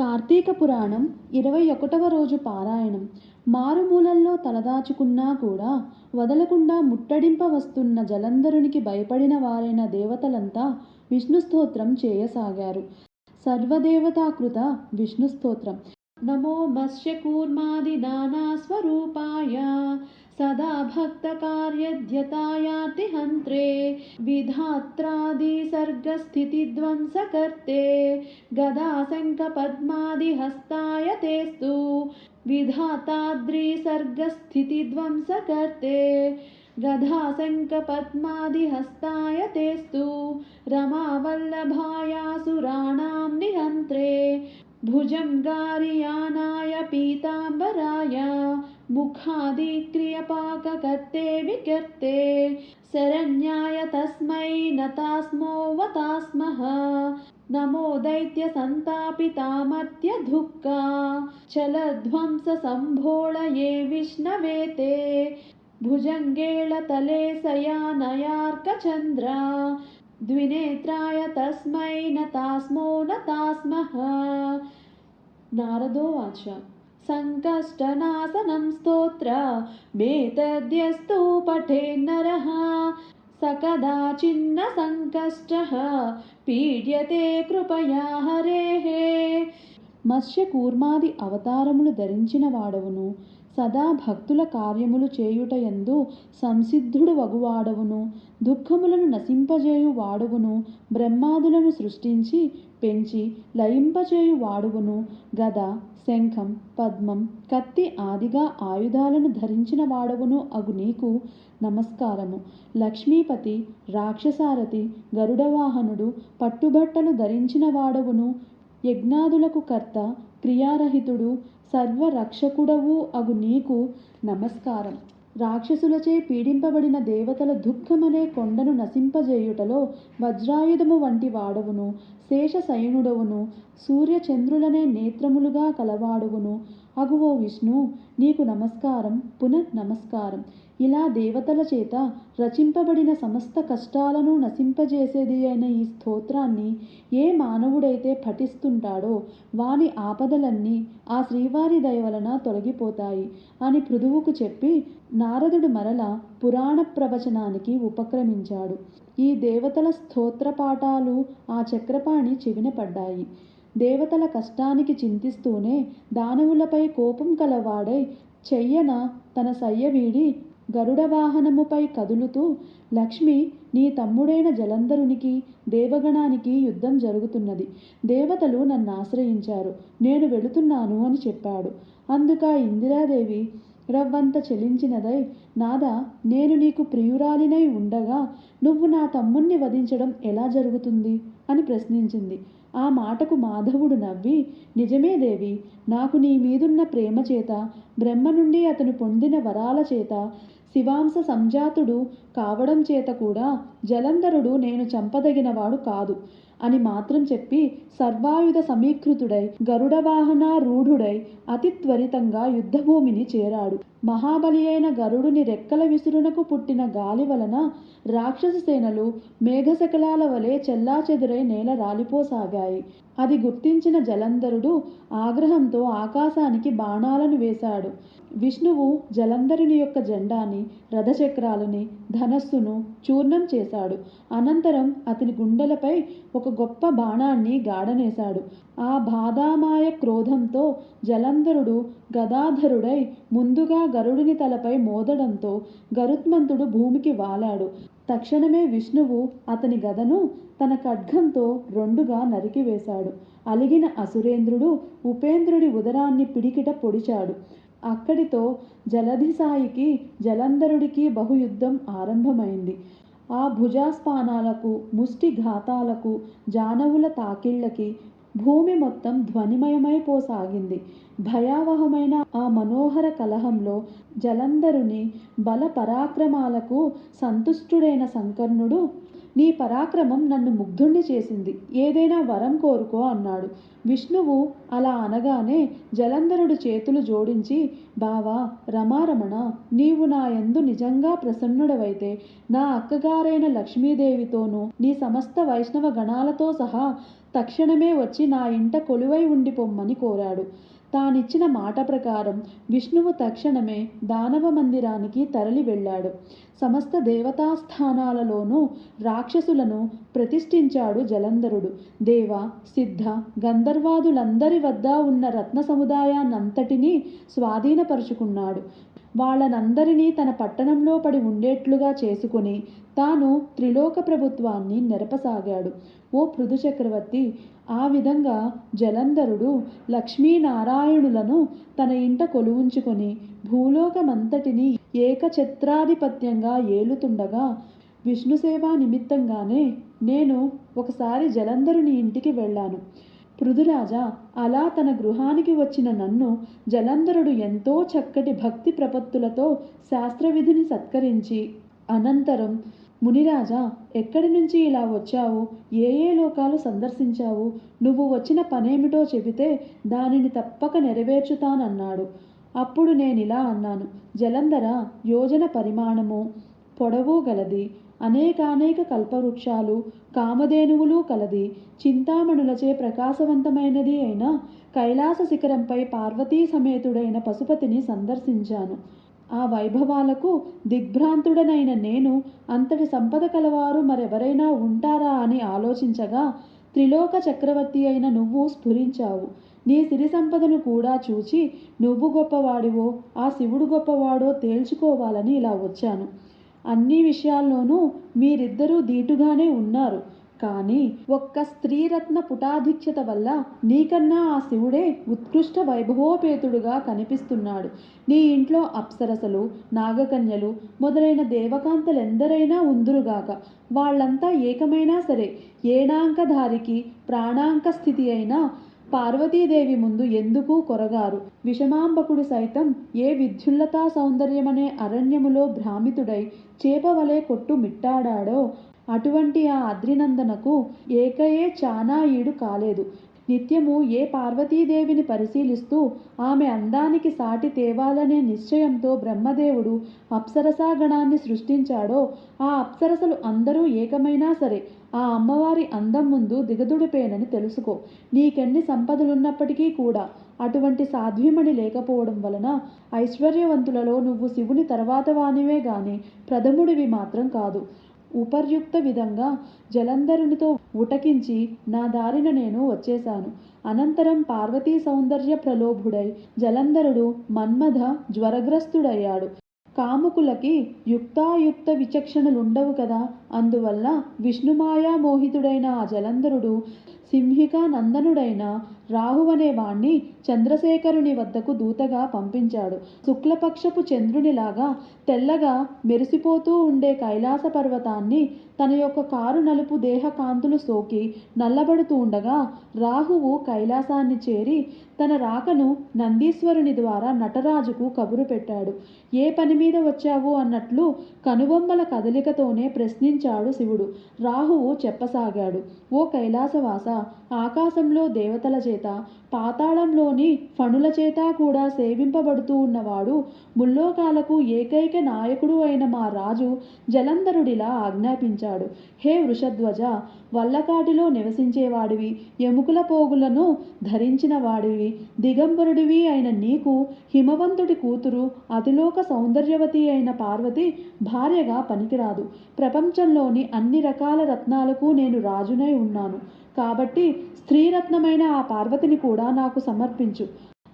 కార్తీక పురాణం ఇరవై ఒకటవ రోజు పారాయణం. మారుమూలల్లో తలదాచుకున్నా కూడా వదలకుండా ముట్టడింప వస్తున్న జలంధరునికి భయపడిన వారైన దేవతలంతా విష్ణు స్తోత్రం చేయసాగారు. సర్వదేవతాకృత విష్ణు స్తోత్రం. నమో మత్స్యకూర్మాది నానాస్వరూపాయ सदा भक्तकार्यध्यतायातिहन्त्रे विधात्रादिसर्गस्थितिध्वंसकर्ते गदाशङ्खपद्मादिहस्ताय तेस्तु विधाताद्रिसर्गस्थितिध्वंसकर्ते गदाशङ्खपद्मादिहस्ताय तेस्तु रमावल्लभायासुराणां निहन्त्रे भुजङ्गारियानाय पीताम्बराय मुखादिक्रियपाककर्ते विकर्ते शरण्याय तस्मै नतास्मोवतास्म नमो दैत्यसन्तापितामत्युक्का चलध्वंसम्भोळये विष्णवे ते। भुजङ्गेळतले भुजङ्गेळतलेसयानयार्कचन्द्रा द्विनेत्राय तस्मै नतास्मो नतास्मः। नारदोवाच सङ्कष्टनाशनं स्तोत्र मेतद्यस्तु पठेन्नरः स कदाचिन्न सङ्कष्टः పీడ్యతే కృపయా హరేః మత్స్య కూర్మాది అవతారములు ధరించిన వాడవును సదా భక్తుల కార్యములు చేయుటయందు సంసిద్ధుడు వగువాడవును. దుఃఖములను నశింపజేయు వాడవును బ్రహ్మాదులను సృష్టించి పెంచి లయింపజేయు వాడువును గద శంఖం పద్మం కత్తి ఆదిగా ఆయుధాలను ధరించిన వాడవును అగు నీకు నమస్కారము. లక్ష్మీపతి రాక్షసారథి గరుడవాహనుడు పట్టుబట్టలు ధరించిన వాడవును యజ్ఞాదులకు కర్త క్రియారహితుడు సర్వరక్షకుడవు అగు నీకు నమస్కారం. రాక్షసులచే పీడింపబడిన దేవతల దుఃఖమనే కొండను నశింపజేయుటలో వజ్రాయుధము వంటి వాడవును శేషశయనుడవును సూర్యచంద్రులనే నేత్రములుగా కలవాడువును. అగువో విష్ణు నీకు నమస్కారం పునః నమస్కారం. ఇలా దేవతల చేత రచింపబడిన సమస్త కష్టాలను నశింపజేసేది అయిన ఈ స్తోత్రాన్ని ఏ మానవుడైతే పఠిస్తుంటాడో వాని ఆపదలన్నీ ఆ శ్రీవారి దయ వలన తొలగిపోతాయి అని పృథువుకు చెప్పి నారదుడు మరల పురాణ ప్రవచనానికి ఉపక్రమించాడు. ఈ దేవతల స్తోత్ర పాఠాలు ఆ చక్రపాణి చెవిన పడ్డాయి. దేవతల కష్టానికి చింతిస్తూనే దానవులపై కోపం కలవాడై చెయ్యన తన సయ్య వీడి గరుడ వాహనముపై కదులుతూ లక్ష్మి నీ తమ్ముడైన జలంధరునికి దేవగణానికి యుద్ధం జరుగుతున్నది. దేవతలు నన్ను ఆశ్రయించారు. నేను వెళుతున్నాను అని చెప్పాడు. అందుక ఇందిరాదేవి రవ్వంత చెలించినదై నాదా నేను నీకు ప్రియురాలినై ఉండగా నువ్వు నా తమ్ముణ్ణి వధించడం ఎలా జరుగుతుంది? అని ప్రశ్నించింది. ఆ మాటకు మాధవుడు నవ్వి నిజమే దేవి నాకు నీ మీదున్న ప్రేమ చేత బ్రహ్మ నుండి అతను పొందిన వరాల చేత శివాంశ సంజాతుడు కావడం చేత కూడా జలంధరుడు నేను చంపదగినవాడు కాదు. అని మాత్రం చెప్పి సర్వాయుధ సమీకృతుడై గరుడ వాహన రూఢుడై అతి త్వరితంగా యుద్ధభూమిని చేరాడు. మహాబలి అయిన గరుడుని రెక్కల విసురునకు పుట్టిన గాలి వలన రాక్షస సేనలు మేఘశకలాల వలె చెల్లాచెదురై నేల రాలిపోసాగాయి. అది గుర్తించిన జలంధరుడు ఆగ్రహంతో ఆకాశానికి బాణాలను వేశాడు. విష్ణువు జలంధరుని యొక్క జెండాని రథచక్రాలని ధనస్సును చూర్ణం చేశాడు. అనంతరం అతని గుండెలపై ఒక గొప్ప బాణాన్ని గాడనేశాడు ఆ బాధామాయ క్రోధంతో జలంధరుడు గదాధరుడై ముందుగా గరుడిని తలపై మోదడంతో గరుత్మంతుడు భూమికి వాలాడు. తక్షణమే విష్ణువు అతని గదను తన ఖడ్గంతో రెండుగా నరికివేశాడు. అలిగిన అసురేంద్రుడు ఉపేంద్రుడి ఉదరాన్ని పిడికిట పొడిచాడు. అక్కడితో జలధిసాయికి జలంధరుడికి బహుయుద్ధం ఆరంభమైంది. ఆ భుజాస్పానాలకు ముష్టి ఘాతాలకు జానవుల తాకిళ్ళకి భూమి మొత్తం ధ్వనిమయమైపోసాగింది భయావహమైన ఆ మనోహర కలహంలో జలంధరుని బల పరాక్రమాలకు సంతుష్టుడైన సంకర్ణుడు నీ పరాక్రమం నన్ను ముగ్ధుణ్ణి చేసింది. ఏదైనా వరం కోరుకో అన్నాడు. విష్ణువు అలా అనగానే జలంధరుడు చేతులు జోడించి బావా రమారమణ నీవు నా యందు నిజంగా ప్రసన్నుడవైతే నా అక్కగారైన లక్ష్మీదేవితోనూ నీ సమస్త వైష్ణవ గణాలతో సహా తక్షణమే వచ్చి నా ఇంట కొలువై ఉండి పొమ్మని కోరాడు. తానిచ్చిన మాట ప్రకారం విష్ణువు తక్షణమే దానవ మందిరానికి తరలి వెళ్ళాడు. సమస్త దేవతాస్థానాలలోనూ రాక్షసులను ప్రతిష్ఠించాడు జలంధరుడు. దేవ సిద్ధ గంధర్వాదులందరి వద్ద ఉన్న రత్న సముదాయాన్నంతటినీ స్వాధీనపరుచుకున్నాడు. వాళ్ళనందరినీ తన పట్టణంలో పడి ఉండేట్లుగా చేసుకుని తాను త్రిలోక ప్రభుత్వాన్ని నెరపసాగాడు. ఓ పృథు చక్రవర్తి ఆ విధంగా జలంధరుడు లక్ష్మీనారాయణులను తన ఇంట కొలువుంచుకొని భూలోకమంతటిని ఏకఛత్రాధిపత్యంగా ఏలుతుండగా విష్ణు సేవా నిమిత్తంగానే నేను ఒకసారి జలంధరుని ఇంటికి వెళ్ళాను. పృథురాజా అలా తన గృహానికి వచ్చిన నన్ను జలంధరుడు ఎంతో చక్కటి భక్తి ప్రపత్తులతో శాస్త్రవిధిని సత్కరించి అనంతరం మునిరాజా ఎక్కడి నుంచి ఇలా వచ్చావు? ఏ ఏ లోకాలు సందర్శించావు? నువ్వు వచ్చిన పనేమిటో చెబితే దానిని తప్పక నెరవేర్చుతానన్నాడు. అప్పుడు నేనిలా అన్నాను జలంధర యోజన పరిమాణము పొడవు గలది అనేకానేక కల్పవృక్షాలు కామధేనువులు కలది చింతామణులచే ప్రకాశవంతమైనది అయిన కైలాస శిఖరంపై పార్వతీ సమేతుడైన పశుపతిని సందర్శించాను. ఆ వైభవాలకు దిగ్భ్రాంతుడనైన నేను అంతటి సంపద కలవారు మరెవరైనా ఉంటారా అని ఆలోచించగా త్రిలోక చక్రవర్తి అయిన నువ్వు స్ఫురించావు. నీ సిరి సంపదను కూడా చూచి నువ్వు గొప్పవాడివో ఆ శివుడు గొప్పవాడో తేల్చుకోవాలని ఇలా వచ్చాను. అన్ని విషయాల్లోనూ మీరిద్దరూ దీటుగానే ఉన్నారు. కానీ ఒక్క స్త్రీరత్న పుటాధిక్యత వల్ల నీకన్నా ఆ శివుడే ఉత్కృష్ట వైభవోపేతుడుగా కనిపిస్తున్నాడు. నీ ఇంట్లో అప్సరసలు నాగకన్యలు మొదలైన దేవకాంతలెందరైనా ఉందురుగాక. వాళ్ళంతా ఏకమైనా సరే ఏణాంకధారికి ప్రాణాంక స్థితి అయినా పార్వతీదేవి ముందు ఎందుకు కొరగారు? విషమాంబకుడు సైతం ఏ విద్యుల్లతా సౌందర్యమనే అరణ్యములో భ్రామితుడై చేపవలే కొట్టు మిట్టాడాడో అటువంటి ఆ అద్రినందనకు ఏకయే చానా ఈడు కాలేదు. నిత్యము ఏ పార్వతీదేవిని పరిశీలిస్తూ ఆమె అందానికి సాటి తేవాలనే నిశ్చయంతో బ్రహ్మదేవుడు అప్సరసాగణాన్ని సృష్టించాడో ఆ అప్సరసలు అందరూ ఏకమైనా సరే ఆ అమ్మవారి అందం ముందు దిగదుడిపేనని తెలుసుకో. నీకెన్ని సంపదలున్నప్పటికీ కూడా అటువంటి సాధ్వీమణి లేకపోవడం వలన ఐశ్వర్యవంతులలో నువ్వు శివుని తర్వాత వానివే గాని ప్రథముడివి మాత్రం కాదు. ఉపర్యుక్త విధంగా జలంధరునితో ఉటకించి నా దారిన నేను వచ్చేశాను. అనంతరం పార్వతీ సౌందర్య ప్రలోభుడై జలంధరుడు మన్మథ జ్వరగ్రస్తుడయ్యాడు. కాముకులకి యుక్తాయుక్త విచక్షణలుండవు కదా అందువల్ల విష్ణుమాయా మోహితుడైన ఆ జలంధరుడు సింహికా నందనుడైన రాహువనే వాణ్ణి చంద్రశేఖరుని వద్దకు దూతగా పంపించాడు. శుక్లపక్షపు చంద్రునిలాగా తెల్లగా మెరిసిపోతూ ఉండే కైలాస పర్వతాన్ని తన యొక్క కారు నలుపు దేహ కాంతులు సోకి నల్లబడుతూ ఉండగా రాహువు కైలాసాన్ని చేరి తన రాకను నందీశ్వరుని ద్వారా నటరాజుకు కబురు పెట్టాడు. ఏ పని మీద వచ్చావు? అన్నట్లు కనుబొమ్మల కదలికతోనే ప్రశ్నించి ప్రశ్నించాడు శివుడు. రాహువు చెప్పసాగాడు. ఓ కైలాసవాస ఆకాశంలో దేవతల చేత పాతాళంలోని ఫణుల చేత కూడా సేవింపబడుతూ ఉన్నవాడు ముల్లోకాలకు ఏకైక నాయకుడు అయిన మా రాజు జలంధరుడిలా ఆజ్ఞాపించాడు. హే వృషధ్వజ వల్లకాటిలో నివసించేవాడివి ఎముకల పోగులను ధరించిన వాడివి దిగంబరుడివి అయిన నీకు హిమవంతుడి కూతురు అతిలోక సౌందర్యవతి అయిన పార్వతి భార్యగా పనికిరాదు. ప్రపంచం ప్రపంచంలోని అన్ని రకాల రత్నాలకు నేను రాజునై ఉన్నాను. కాబట్టి స్త్రీరత్నమైన ఆ పార్వతిని కూడా నాకు సమర్పించు.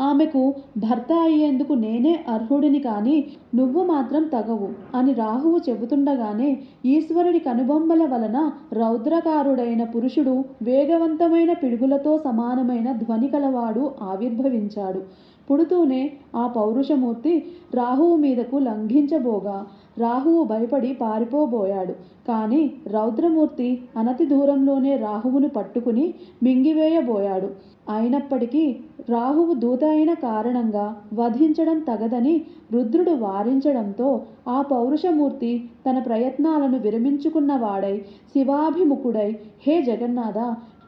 ఆమెకు భర్త అయ్యేందుకు నేనే అర్హుడిని కానీ నువ్వు మాత్రం తగవు అని రాహువు చెబుతుండగానే ఈశ్వరుడి కనుబొమ్మల వలన రౌద్రకారుడైన పురుషుడు వేగవంతమైన పిడుగులతో సమానమైన ధ్వని కలవాడు ఆవిర్భవించాడు. పుడుతూనే ఆ పౌరుషమూర్తి రాహువు మీదకు లంఘించబోగా. రాహువు భయపడి పారిపోబోయాడు. కానీ రౌద్రమూర్తి అనతి దూరంలోనే రాహువును పట్టుకుని మింగివేయబోయాడు. అయినప్పటికీ రాహువు దూత అయిన కారణంగా వధించడం తగదని రుద్రుడు వారించడంతో ఆ పౌరుషమూర్తి తన ప్రయత్నాలను విరమించుకున్నవాడై శివాభిముఖుడై హే జగన్నాథ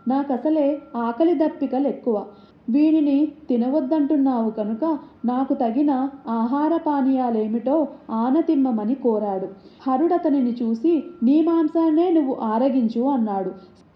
నాకసలే ఆకలి దప్పికలు వీడిని వీనిని తినవద్దంటున్నావు కనుక నాకు తగిన ఆహార పానీయాలేమిటో ఆనతిమ్మమని కోరాడు. హరుడతనిని చూసి నీ మాంసాన్నే నువ్వు ఆరగించు అన్నాడు.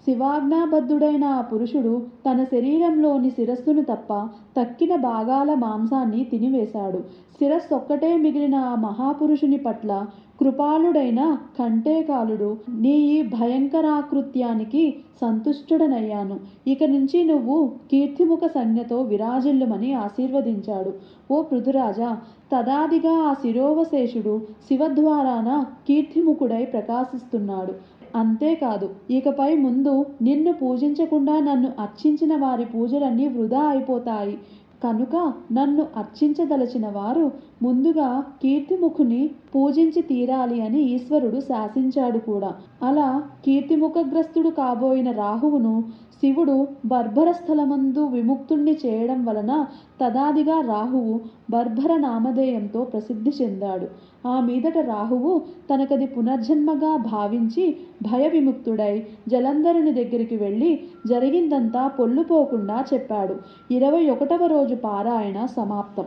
శివాజ్ఞాబద్ధుడైన ఆ పురుషుడు తన శరీరంలోని శిరస్సును తప్ప తక్కిన భాగాల మాంసాన్ని తినివేశాడు. శిరస్సొక్కటే మిగిలిన ఆ మహాపురుషుని పట్ల కృపాళుడైన కంటేకాలుడు నీ ఈ భయంకరాకృత్యానికి సంతుష్టుడనయ్యాను. ఇక నుంచి నువ్వు కీర్తిముఖ సంజ్ఞతో విరాజిల్లుమని ఆశీర్వదించాడు. ఓ పృథురాజా తదాదిగా ఆ శిరోవశేషుడు శివద్వారాన కీర్తిముఖుడై ప్రకాశిస్తున్నాడు. అంతేకాదు ఇకపై ముందు నిన్ను పూజించకుండా నన్ను అర్చించిన వారి పూజలన్నీ వృధా అయిపోతాయి. కనుక నన్ను అర్చించదలచిన వారు ముందుగా కీర్తిముఖుని పూజించి తీరాలి అని ఈశ్వరుడు శాసించాడు కూడా. అలా కీర్తిముఖగ్రస్తుడు కాబోయిన రాహువును శివుడు బర్భర స్థలమందు విముక్తుణ్ణి చేయడం వలన తదాదిగా రాహువు బర్భర నామధేయంతో ప్రసిద్ధి చెందాడు. ఆ మీదట రాహువు తనకది పునర్జన్మగా భావించి భయ విముక్తుడై జలంధరుని దగ్గరికి వెళ్ళి జరిగిందంతా పొల్లుపోకుండా చెప్పాడు. ఇరవై ఒకటవ రోజు పారాయణ సమాప్తం.